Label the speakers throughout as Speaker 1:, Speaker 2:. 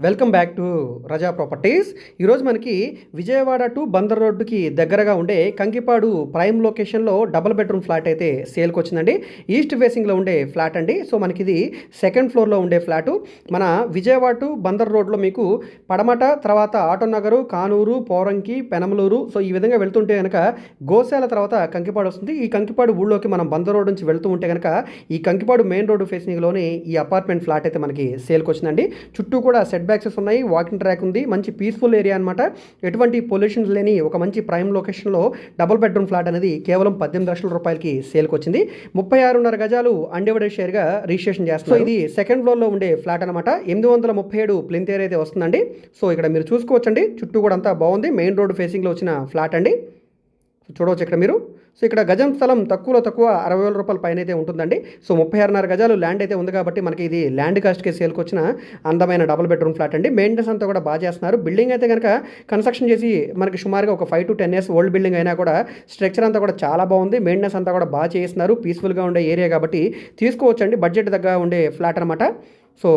Speaker 1: Welcome back to Raza properties. ఈరోజు మనకి Vijayawada to Bandar రోడ్డుకి దగ్గరగా ఉండే కంకిపాడు ప్రైమ్ లొకేషన్లో డబుల్ బెడ్రూమ్ ఫ్లాట్ అయితే సేల్కి వచ్చిందండి. ఈస్ట్ ఫేసింగ్లో ఉండే ఫ్లాట్ అండి. సో మనకి ఇది సెకండ్ ఫ్లోర్లో ఉండే ఫ్లాటు. మన విజయవాడ టు బందర్ రోడ్లో మీకు పడమట తర్వాత ఆటోనగరు కానూరు పోరంకి పెనమలూరు సో ఈ విధంగా వెళ్తుంటే కనుక గోశాల తర్వాత కంకిపాడు వస్తుంది. ఈ కంకిపాడు ఊళ్ళోకి మనం బందర్ రోడ్ నుంచి వెళ్తూ ఉంటే కనుక ఈ కంకిపాడు మెయిన్ రోడ్డు ఫేసింగ్లోనే ఈ అపార్ట్మెంట్ ఫ్లాట్ అయితే మనకి సేల్కి వచ్చిందండి. చుట్టూ కూడా సెట్ బ్యాక్సెస్ ఉన్నాయి వాకింగ్ ట్రాక్ ఉంది. మంచి పీస్ఫుల్ ఏరియా అనమాట ఎటువంటి పొల్యూషన్స్ లేని ఒక మంచి ప్రైమ్ లొకేషన్లో డబుల్ బెడ్రూమ్ ఫ్లాట్ అనేది కేవలం పద్దెనిమిది లక్షల రూపాయలకి సేల్కి వచ్చింది. ముప్పై ఆరున్నర గజాలు అన్డివైడెడ్ షేర్గా రిజిస్ట్రేషన్ చేస్తారు సో ఇది సెకండ్ ఫ్లోర్లో ఉండే ఫ్లాట్ అనమాట ఎనిమిది వందల ముప్పై ఏడు ప్లింత్ ఏరియా అయితే వస్తుందండి. సో ఇక్కడ మీరు చూసుకోవచ్చండి. చుట్టూ కూడా అంతా బాగుంది. మెయిన్ రోడ్ ఫేసింగ్లో వచ్చిన ఫ్లాట్ అండి. చూడవచ్చు ఇక్కడ మీరు. సో ఇక్కడ గజం స్థలం తక్కువలో తక్కువ అరవై వేల రూపాయల పైన అయితే ఉంటుందండి. సో ముప్పై ఆరున్నర గజాలు ల్యాండ్ అయితే ఉంది కాబట్టి మనకి ఇది ల్యాండ్ కాస్ట్కి సేల్కి వచ్చిన అందమైన డబుల్ బెడ్రూమ్ ఫ్లాట్ అండి. మెయింటెనెన్స్ అంతా కూడా బాగా చేస్తున్నారు. బిల్డింగ్ అయితే కనుక కన్స్ట్రక్షన్ చేసి మనకి సుమారుగా ఒక five to ten years old building అయినా కూడా స్ట్రక్చర్ అంతా కూడా చాలా బాగుంది. మెయింటెనెన్స్ అంతా కూడా బాగా చేస్తున్నారు. పీస్ఫుల్గా ఉండే ఏరియా కాబట్టి తీసుకోవచ్చండి. బడ్జెట్ దగ్గర ఉండే ఫ్లాట్ అనమాట సో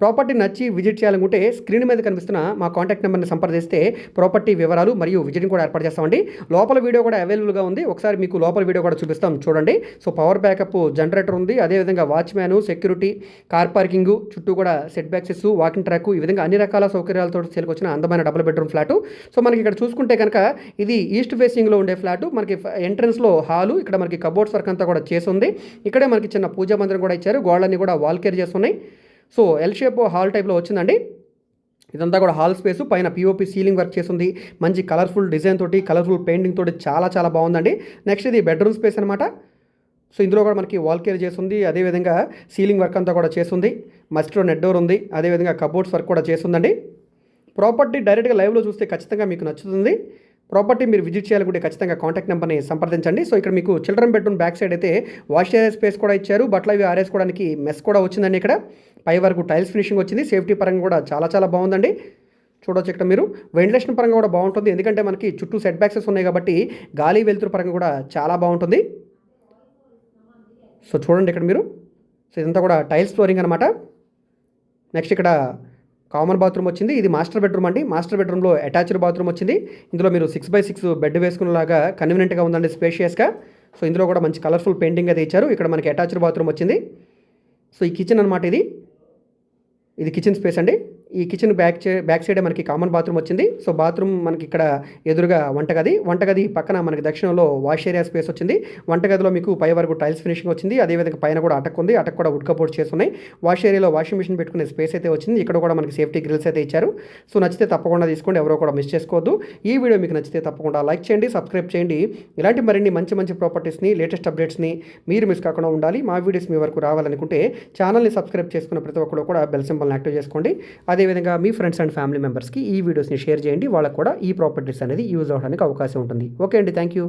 Speaker 1: ప్రాపర్టీ నచ్చి విజిట్ చేయాలనుకుంటే స్క్రీన్ మీద కనిపిస్తున్న మా కాంటాక్ట్ నెంబర్ని సంప్రదిస్తే ప్రాపర్టీ వివరాలు మరియు విజిటింగ్ కూడా ఏర్పాటు చేస్తామండి. లోపల వీడియో కూడా అవైలబుల్గా ఉంది. ఒకసారి మీకు లోపల వీడియో కూడా చూపిస్తాం. చూడండి. సో పవర్ బ్యాకప్ జనరేటర్ ఉంది. అదేవిధంగా వాచ్మ్యాన్ సెక్యూరిటీ కార్ పార్కింగ్ చుట్టూ కూడా సెట్ బ్యాక్సెస్ వాకింగ్ ట్రాక్ ఈ విధంగా అన్ని రకాల సౌకర్యాలతో సేల్కొచ్చిన అందమైన డబుల్ బెడ్రూమ్ ఫ్లాట్. సో మనకి ఇక్కడ చూసుకుంటే కనుక ఇది ఈస్ట్ ఫేసింగ్లో ఉండే ఫ్లాట్. మనకి ఎంట్రన్స్లో హాలు. ఇక్కడ మనకి కబోర్డ్స్ వర్క్ అంతా కూడా చేసి ఉంది. ఇక్కడే మనకి చిన్న పూజా మందిరం కూడా ఇచ్చారు. గోడలన్నీ కూడా వాల్ కేర్ చేస్తున్నాయి. సో ఎల్ షేప్ హాల్ టైప్లో వచ్చిందండి. ఇదంతా కూడా హాల్ స్పేస్ పైన పిఓపి సీలింగ్ వర్క్ చేస్తుంది. మంచి కలర్ఫుల్ డిజైన్ తోటి కలర్ఫుల్ పెయింటింగ్ తోటి చాలా చాలా బాగుందండి. నెక్స్ట్ ఇది బెడ్రూమ్ స్పేస్ అనమాట సో ఇందులో కూడా మనకి వాల్ కేర్ చేస్తుంది. అదేవిధంగా సీలింగ్ వర్క్ అంతా కూడా చేస్తుంది. మస్ట్లో నెట్ డోర్ ఉంది. అదేవిధంగా కబోర్డ్స్ వర్క్ కూడా చేస్తుందండి. ప్రాపర్టీ డైరెక్ట్గా లైవ్లో చూస్తే ఖచ్చితంగా మీకు నచ్చుతుంది. ప్రాపర్టీ మీరు విజిట్ చేయాలనుకుంటే ఖచ్చితంగా కాంటాక్ట్ నెంబర్ని సంప్రదించండి. సో ఇక్కడ మీకు చిల్డ్రన్ బెడ్రూమ్ బ్యాక్ సైడ్ అయితే వాష్ ఏరియా స్పేస్ కూడా ఇచ్చారు. బట్టలు అవి ఆరేసుకోవడానికి మెస్ కూడా వచ్చిందండి ఇక్కడ. పై వరకు టైల్స్ ఫినిషింగ్ వచ్చింది. సేఫ్టీ పరంగా కూడా చాలా చాలా బాగుందండి. చూడవచ్చు ఇక్కడ మీరు. వెంటిలేషన్ పరంగా కూడా బాగుంటుంది. ఎందుకంటే మనకి చుట్టూ సెట్ బ్యాక్సెస్ ఉన్నాయి కాబట్టి గాలి వెలుతురు పరంగా కూడా చాలా బాగుంటుంది. సో చూడండి ఇక్కడ మీరు. సో ఇదంతా కూడా టైల్స్ ఫ్లోరింగ్ అనమాట నెక్స్ట్ ఇక్కడ కామన్ బాత్రూమ్ వచ్చింది. ఇది మాస్టర్ బెడ్రూమ్ అండి. మాస్టర్ బెడ్రూమ్లో అటాచ్డ్ బాత్రూమ్ వచ్చింది. ఇందులో మీరు సిక్స్ బై సిక్స్ బెడ్ వేసుకునేలాగా కన్వీనియంట్గా ఉందండి స్పేషియస్గా సో ఇందులో కూడా మంచి కలర్ఫుల్ పెయింటింగ్ అది ఇచ్చారు. ఇక్కడ మనకి అటాచ్డ్ బాత్రూమ్ వచ్చింది. సో ఈ కిచెన్ అనమాట ఇది. ఇది కిచెన్ స్పేస్ అండి. ఈ కిచెన్ బ్యాక్ బ్యాక్ సైడే మనకి కామన్ బాత్రూమ్ వచ్చింది. సో బాత్రూమ్ మనకి ఇక్కడ ఎదురుగా వంటగది. వంటగది పక్కన మనకి దక్షిణంలో వాష్ ఏరియా స్పేస్ వచ్చింది. వంటగదిలో మీకు పై వరకు టైల్స్ ఫినిషింగ్ వచ్చింది. అదేవిధంగా పైన కూడా అటక్ ఉంది. అటక్ కూడా ఉడ్కపోర్ట్ కబోర్డ్ చేస్తున్నాయి వాష్ ఏరియాలో వాషింగ్ మిషన్ పెట్టుకునే స్పేస్ అయితే వచ్చింది. ఇక్కడ కూడా మనకి సేఫ్టీ గ్రిల్స్ అయితే ఇచ్చారు. సో నచ్చితే తప్పకుండా తీసుకోండి. ఎవరో కూడా మిస్ చేసుకోవద్దు. ఈ వీడియో మీకు నచ్చితే తప్పకుండా లైక్ చేయండి సబ్స్క్రైబ్ చేయండి. ఇలాంటి మరిన్ని మంచి మంచి ప్రాపర్టీస్ని లేటెస్ట్ అప్డేట్స్ని మీరు మిస్ కాకుండా ఉండాలి. మా వీడియోస్ మీ వరకు రావాలనుకుంటే ఛానల్ని సబ్స్క్రైబ్ చేసుకున్న ప్రతి ఒక్కరు కూడా బెల్ సింబల్ని యాక్టివ్ చేసుకోండి. అదేవిధంగా మీ ఫ్రెండ్స్ అండ్ ఫ్యామిలీ మెంబర్స్కి ఈ వీడియోస్ని షేర్ చేయండి. వాళ్ళకు కూడా ఈ ప్రాపర్టీస్ అనేది యూజ్ అవ్వడానికి అవకాశం ఉంటుంది. ఓకే అండి థ్యాంక్ యూ